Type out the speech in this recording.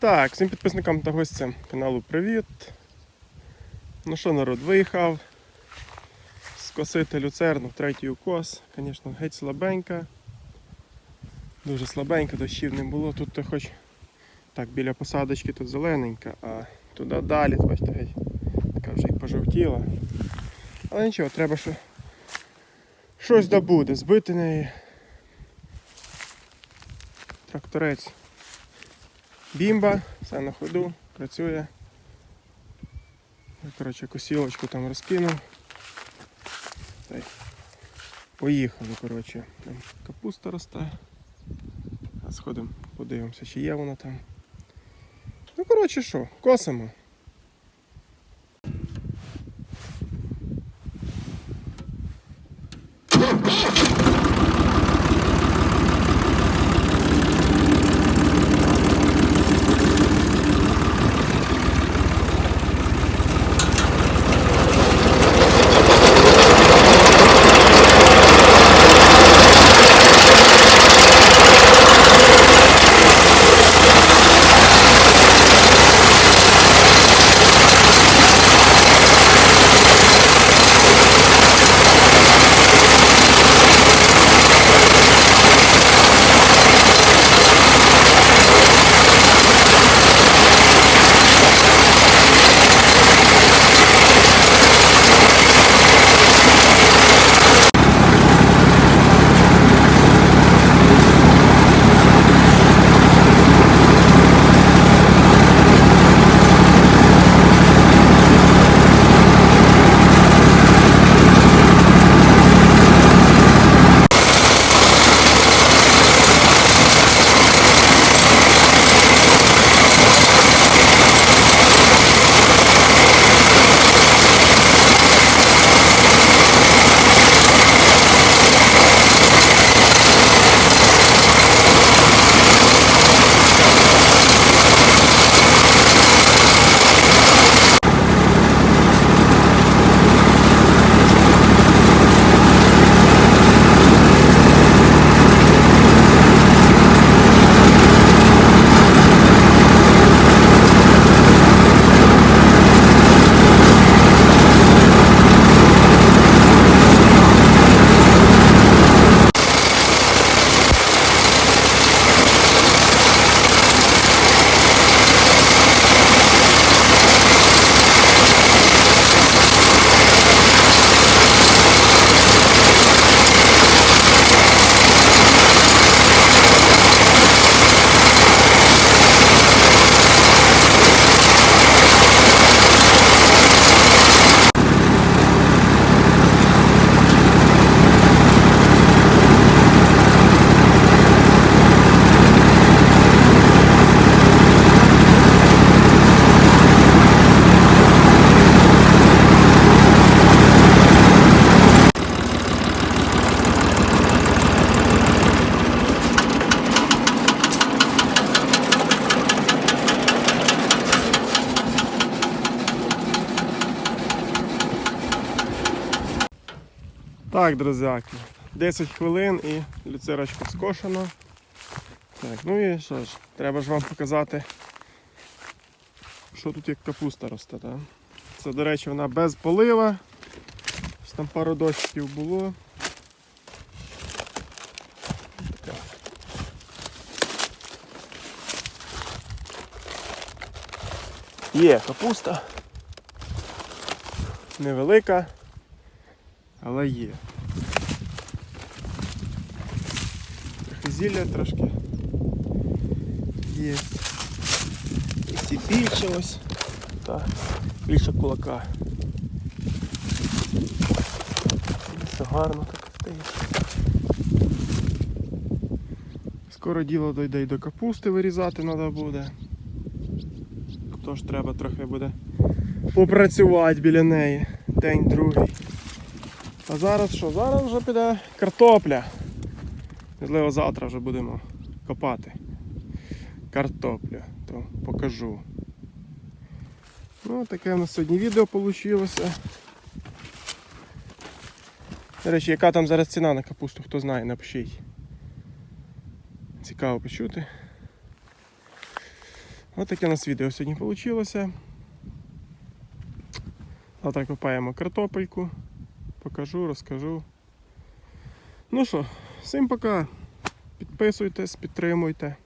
Так, всім підписникам та гостям каналу привіт. Ну що, народ, виїхав скосити люцерну, в третій укос. Звісно, геть слабенька. Дуже слабенька, дощів не було. Тут то хоч так, біля посадочки тут зелененька, а туди далі, бачите, геть така вже і пожовтіла. Але нічого, треба що щось добуде, збити неї. Тракторець. Бімба, все на ходу, працює. Коротше, косілочку там розкинув. Та поїхали, коротше. Там капуста росте. Сходимо, подивимося, чи є вона там. Ну, коротше, що, косимо. Так, друзяки, 10 хвилин і люцерочка скошена. Так, ну і що ж, треба ж вам показати, що тут як капуста росте. Так? Це, до речі, вона без полива. Ось Там пару дощиків було. Є капуста. Невелика, але є. Трохи зілля трошки є. І більше ось. Так, більше кулака. Все гарно так стоїть. Скоро діло дойде й до капусти вирізати треба буде. Тож треба трохи буде попрацювати біля неї. День другий. А зараз що? Зараз вже піде картопля. Можливо, завтра вже будемо копати картоплю, то покажу. Ну, таке в нас сьогодні відео вийшло. До речі, яка там зараз ціна на капусту, хто знає, напишіть. Цікаво почути. Ось таке у нас відео сьогодні вийшло. Завтра копаємо картопельку. Покажу, розкажу. Ну що, всім пока. Підписуйтесь, підтримуйте.